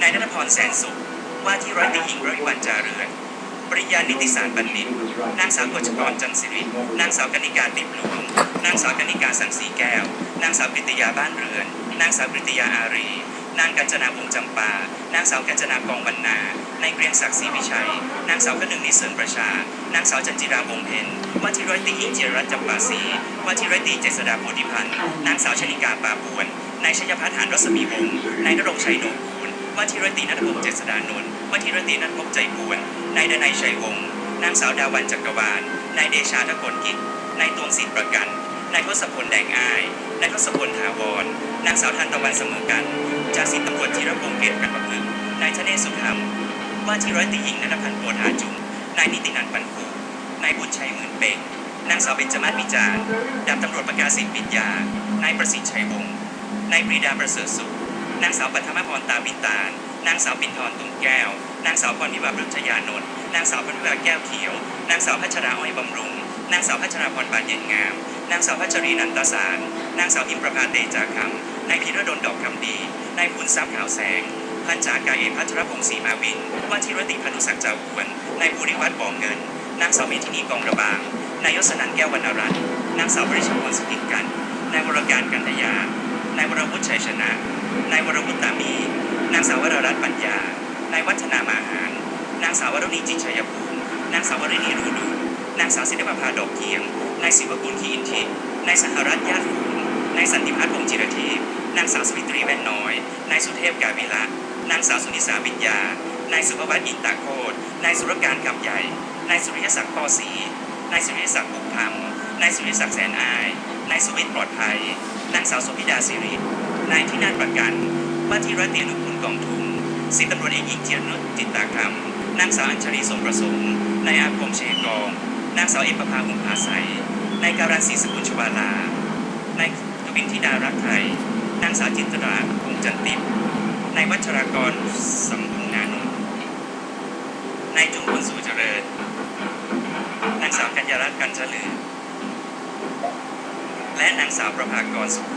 นายนัทพรแสนสุข ว่าที่ร้อยตีหญิงร้อยวันจาเรือน ปริญญานิติศาสตร์บัณฑิต นางสาวกฤษกรจันทร์สิริ นางสาวกนิกาติบหลวง นางสาวกนิกาสังสีแก้ว นางสาวกฤติยาบ้านเรือน นางสาวกฤติยาอารี นางกัญจนาวงศ์จำปา นางสาวกัญจนากองบรรณา นายเกรียงศักดิ์ศรีวิชัย นางสาวกนึงนิเสริมประชา นางสาวจันจิราวงเพ็ญว่าที่ร้อยตีหญิงจิรรัตน์จำปาศรีว่าที่ร้อยตีเจษฎาโพธิพันธ์ นางสาวชนิกาปาปวนนายชัยพัฒน์หานรัศมีวงศ์นายนรงชัยนกูล ว่าที่ร้อยตรีนัทพงศ์เจษฎานนท์ว่าที่ร้อยตรีนัทพงศ์ใจปวนนายดนัยชัยวงศ์นางสาวดาวันจักรวาลนายเดชาทกลกิจนายตวงศิษย์ประกันนายทศพลแดงอายนายทศพลถาวร นางสาวทันตะวันเสมอกันจ่าสิบตำรวจธีรพงศ์เกตกันประพฤกษ์นายชเนศสุธรรม ว่าที่ร้อยตีหญิงนันทพันธ์โพธาจุงนายนิตินันท์ปันผูนายบุญชัยหมื่นเป่งนางสาวเบญจมาศวิจารดาบตำรวจประกาศสิทธิ์ปิญญานายประสิทธิ์ชัยวงศ์นายปรีดาประเสริฐสุข นางสาวปัทมพรตาวินตาลนางสาวปิ่นทรตุ้มแก้ว นางสาวพรพิวาปรุชยานนท์นางสาวพรพิวาแก้วเขียว นางสาวพัชราอ้อยบำรุง นางสาวพัชราพรบานเย็นงาม นางสาวพัชรีนันตสาร นางสาวอิมประภาเตจาคำนายพีระดลดอกคำดี นายภูนทรัพย์ขาวแสง พันจากาเอกพัชรพงศ์ศรีมาวิน ว่าที่รติพนุศักดิ์เจ้าอ้วนนายภูริวัฒน์บ่อเงิน นางสาวเมธินีกองระบาง นายยศนันแก้ววรรณรัตน์นางสาวบริชพรสกิจกัน นายวรการกันทยา นายวรวุฒิชัยชนะ นายวรวุฒิตามี นางสาววรรัตน์ปัญญา นายวัฒนามาหาร นางสาววรณีจิตชัยภูมิ นางสาววรณีรูดู นางสาวศิลปภาดอกเกียง นายศิวกุลขีอินทิพย์นายสหรัฐญาติฝูงนายสันติพัฒน์วงศ์จิรทิพย์นางสาวสวิตรีแว่นน้อย นายสุเทพกาวิละนางสาวสุนิสาวิทยานายสุภวัฒน์อินตาโคตนายสุรการคำใหญ่ นายสุริยศักดิ์ปอศรีนายสุริยศักดิ์บุกธรรมนายสุริยศักดิ์แสนอาย นายสุวิทย์ปลอดภัย นางสาวสุพิดาสิริ นายที่นาฏประกันว่าที่ร้อยตีนุคุณกองทุนสิบตำรวจเอกหญิงเจียรนุชจิตตาคำนางสาวอัญชลีทรงประสงค์นายอาคมเชยกอง นางสาวเอกประภาหุงผาใสนายการันศรีสกุลชวาลานายทวินธิดารักไทย นางสาวจิตราคงจันติบนายวัชรากรสัมพุนานนท์นายจุมพลสู่เจริญ นางสาวกัญญารัตน์กันเฉลือและนางสาวประภากรสุข